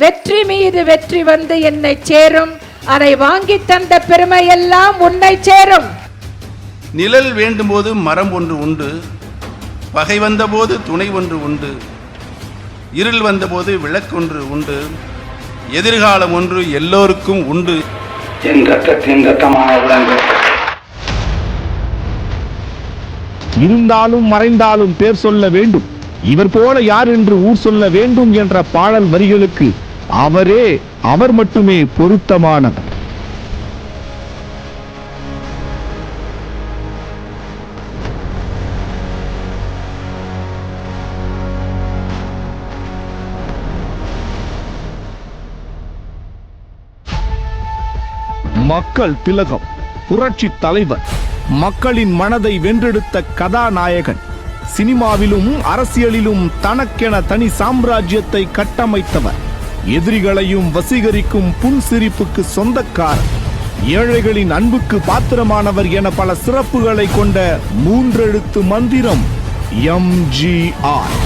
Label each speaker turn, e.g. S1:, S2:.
S1: வெற்றி மீது வெற்றி வந்து என்னை சேரும். அதை வாங்கி தந்த பெருமை எல்லாம் உன்னை சேரும்.
S2: நிழல் வேண்டும்போது மரம் ஒன்று உண்டு. பகை வந்தபோது துணை ஒன்று உண்டு. இருள் வந்தபோது விளக்கொன்று உண்டு. எதிர்காலம் ஒன்று எல்லோருக்கும் உண்டு.
S3: என் ரத்தத்தின் ரத்தமான விலங்கு
S4: இருந்தாலும் மறைந்தாலும் பேர் சொல்ல வேண்டும். இவர் போல யார் என்று ஊர் சொல்ல வேண்டும் என்ற பாடல் வரிகளுக்கு அவரே அவர் மட்டுமே பொருத்தமானவர். மக்கள் திலகம் புரட்சி தலைவர் மக்களின் மனதை வென்றெடுத்த கதாநாயகன் சினிமாவிலும் அரசியலிலும் தனக்கென தனி சாம்ராஜ்யத்தை கட்டமைத்தவர். எதிரிகளையும் வசீகரிக்கும் புன்சிரிப்புக்கு சொந்தக்காரர். ஏழைகளின் அன்புக்கு பாத்திரமானவர் என பல சிறப்புகளை கொண்ட மூன்றெழுத்து மந்திரம் எம்ஜிஆர்